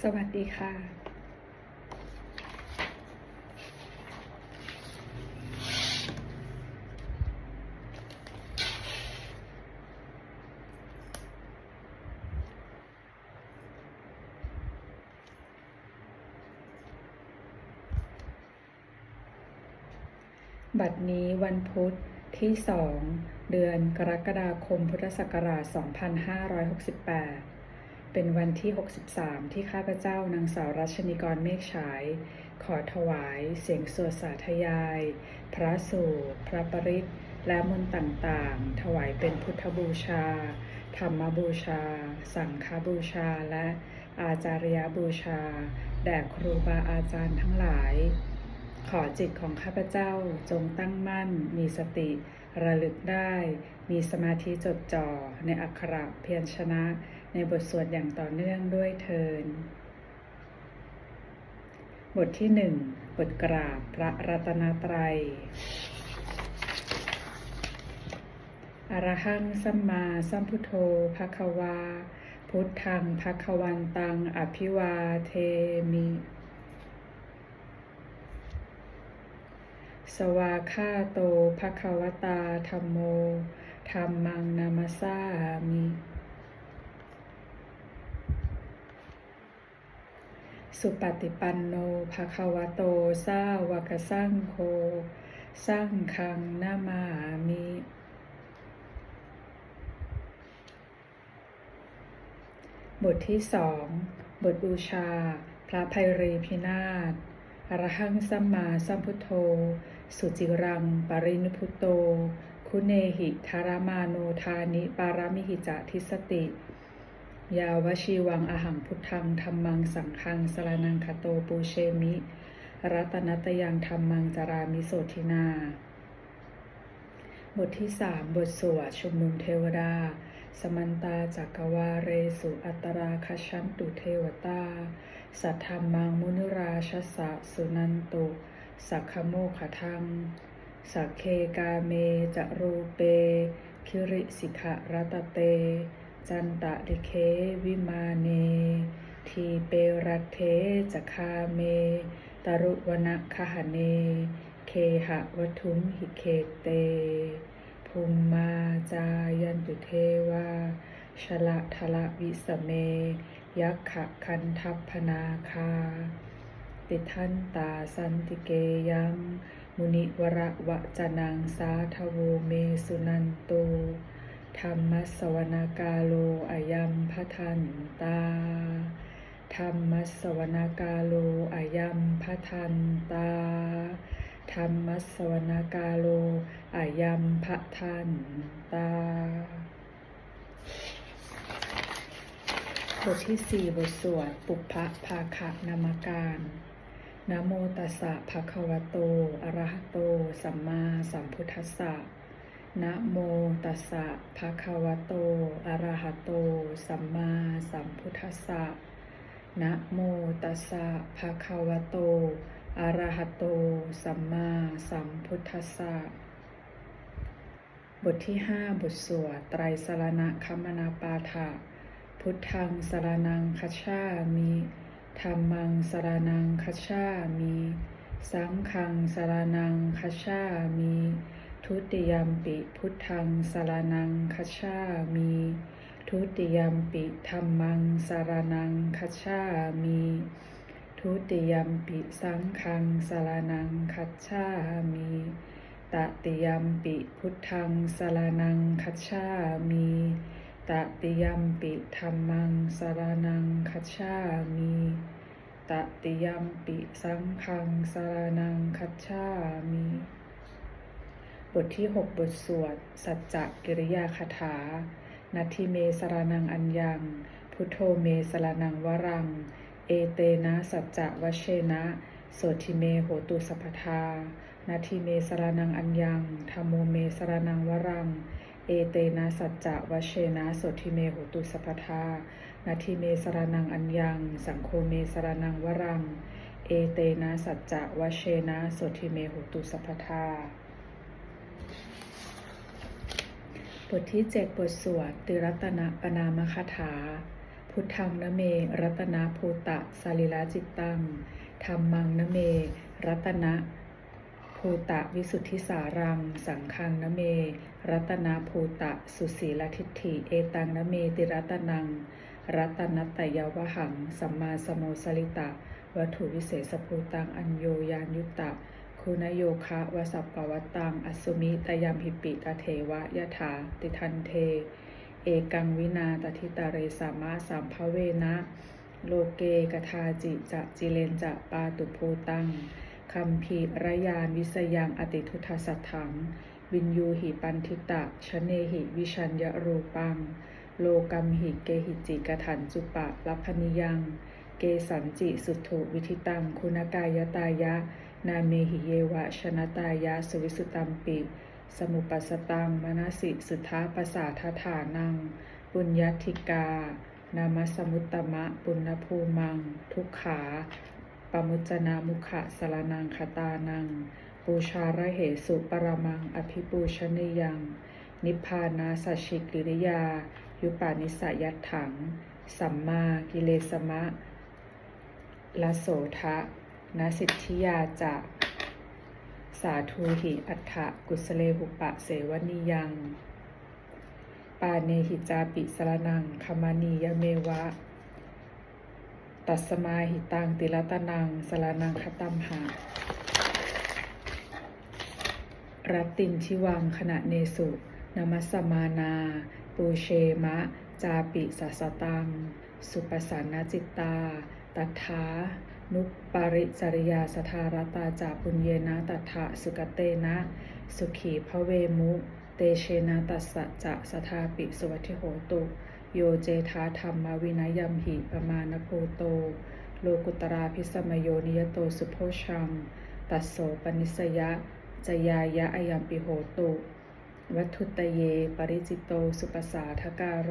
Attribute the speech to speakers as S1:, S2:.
S1: สวัสดีค่ะบัดนี้วันพุธที่ 2 เดือนกรกฎาคมพุทธศักราช 2568 เป็นวันที่ 63 ที่ข้าพเจ้านางสาวรัชนิกรเมฆฉาย ขอถวายเสียงสวดสาธยาย พระสูตรพระปริตและมนต์ต่างๆ ถวายเป็นพุทธบูชา ธรรมบูชา สังฆบูชา และอาจารยบูชา แด่ครูบาอาจารย์ทั้งหลาย ขอจิตของข้าพเจ้าจงตั้งมั่นมีสติ ระลึกได้ มีสมาธิจดจ่อในอักขระเพียรชนะในบทสวดอย่างต่อเนื่องด้วยเทิน บทที่หนึ่งบทกราบพระรัตนตรัย อรหังสัมมาสัมพุทโธภะคะวา พุทธังภะคะวันตัง อภิวาเทมิ สวาคาโตภะคะวตาธรรมโมธรรมังนามาสามิสุปฏิปันโนภะคะวโตสาวกสังโฆสังฆังนามามิ บทที่สองบทบูชา พระภัยรีพินาศอรหังสัมมาสัมพุทโธ สุจิรัง ปรินิพุโต คุเนหิธารมาโนทานิ ปารามิหิจะทิสติ ยาวชีวังอหังพุทธังธรรมังสังฆังสรนังคโตปูเชมิ รัตนัตยังธรรมังจารามิโสทินา บทที่สามบทสวดชุมนุมเทวดา สมันตาจักวาเรสุอัตราคชันตุเทวตา สัทธรรมังมุนุราชสะสุนันตุ สักขโมขทังสักเคกาเมจะรูเป คิริสิขะรัตเต จันตะริเควิมาเน ทีเปรัตเทจะคาเม ตรุวนะคหเน เคหะวัทุมหิเคเต ภูมมาจายันตุเทวาชละทละวิสเม ยักขะคันทัพพนาคา ติทันตาสันติเกยัง มุนิวระวะจนังสาทโวเมสุนันโตธรรมสวนากาโลอายัมพทันตา ธรรมสวนากาโลอายัมพทันตา ธรรมสวนากาโลอายัมพทันตา บทที่สี่บทสวดปุพพะภาคะนามการ นะโมตัสสะภะคะวะโต อะระหะโต สัมมาสัมพุทธัสสะ นะโมตัสสะภะคะวะโต อะระหะโต สัมมาสัมพุทธัสสะ นะโมตัสสะภะคะวะโต อะระหะโต สัมมาสัมพุทธัสสะ บทที่ห้าบทสวดไตรสรณะคัมนาปาฐะพุทธังสรนังคัจฉามิ ธรรมังสรนังคัจฉามิสังฆังสรนังคัจฉามิทุติยมปิพุทธังสารนังคัจฉามิทุติยมปิธรรมังสรนังคัจฉามิทุติยมปิสังฆังสรนังคัจฉามิตติยมปิพุทธังสารนังคัจฉามิ ตติยมปิธรรมังสรนังคัจฉามิตติยมปิสังฆังสรนังคัจฉามิบทที่ 6 บทสวด สัจจกิริยาคาถา นัตทิเมสรนังอัญญัง พุทโธเมสรนังวรัง เอเตนะสัจจะวเชนะ โสทิเมโหตุสัพพทานาทิเมสรนังอัญญังธรรมโมเมสรนังวรัง เอเตนะสัจจะวเชนะโสทิเมโหตุสัพทานาทิเมสรนังอัญญัง สังโฆเมสรนังวรัง เอเตนะสัจจะวเชนะโสทิเมโหตุสัพทาบทที่7บทสวดติรัตนปนามคาถา พุทธังนะเม รัตนาภูตะสาลิลาจิตตังธรรมังนะเม รัตนะ ภูตะวิสุทธิสารัง สังฆังนะเม รัตนาภูตะสุสีลทิฏฐิเอตังนะเมติรัตนัง รัตนัตตยวหัง สัมมาสโมสลิตะ วัตถุวิเศษภูตังอัญโยยานยุตตะ คุณโยคะวสัปปวัตตังอสุมิตยามหิปิตาเทวะยะถาติทันเท เอกังวินาตทิตาเรสามาสัมภเวนะ โลเกกทาจิจะจิเลนจะปาตุภูตัง คัมภีรยานวิสยังอติทุทสัทถัง วินยูหิปันทิตะชเนหิวิชัญญรูปัง โลกัมหิเกหิจิกถันจุปะลัพนิยัง เกสันจิสุถุวิธิตังคุณกายตายะ นาเมหิเยวะชนะตายะสวิสุตัมปิ สมุปัสตังมนสิสุทธาปสาทฐานัง ปุญญธิกา นามสมุตตมะปุณภูมัง ทุกขา ปมุจนามุขะสรนังคตานัง ปูชาระเหสุปรมัง อภิปูชนียัง นิพพานาสัชิกิริยา ยุปานิสยัตถัง สัมมากิเลสมะละโสทะนสิทธิยาจะสาธุหิอัฏฐกุสเลหุปะเสวนิยัง ปาเนหิจาปิสรนังคมานียเมวะ ตัสมาหิตังติลตนังสรนังคตัมหะรัตตินชิวังขณะเนสุนามัสมานา ปูเชมะ จาปิสัสตัง สุปสานนาจิตตา ตัทานุปปาริจริยาสทารตาจาปุญเยนะตัทะสุกเตนะ สุขีพระเวมุ เตเชนะตัสสะจะสทาปิสุวัติโหตุ โยเจทาธรรมวินยัมหิปมาณโพโต โลกุตราพิสมโยนิยโตสุโพชัง ตัสโสปนิสยะ จยายะอายัมปิโหตุ วัตถุตเย ปริจิตโตสุปสาทการโร